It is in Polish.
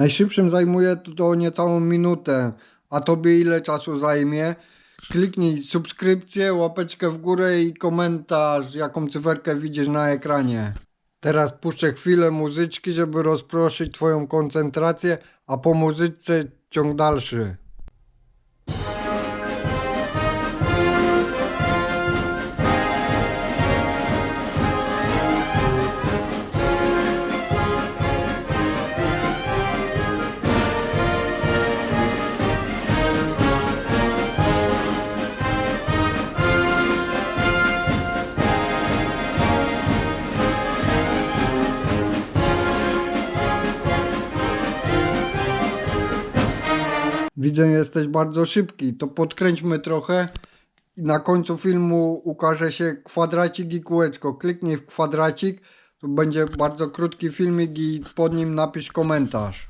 Najszybszym zajmuje to niecałą minutę, a tobie ile czasu zajmie? Kliknij subskrypcję, łapeczkę w górę i komentarz, jaką cyferkę widzisz na ekranie. Teraz puszczę chwilę muzyczki, żeby rozproszyć twoją koncentrację, a po muzyczce ciąg dalszy. Widzę, jesteś bardzo szybki, to podkręćmy trochę na końcu filmu ukaże się kwadracik i kółeczko. Kliknij w kwadracik, to będzie bardzo krótki filmik i pod nim napisz komentarz.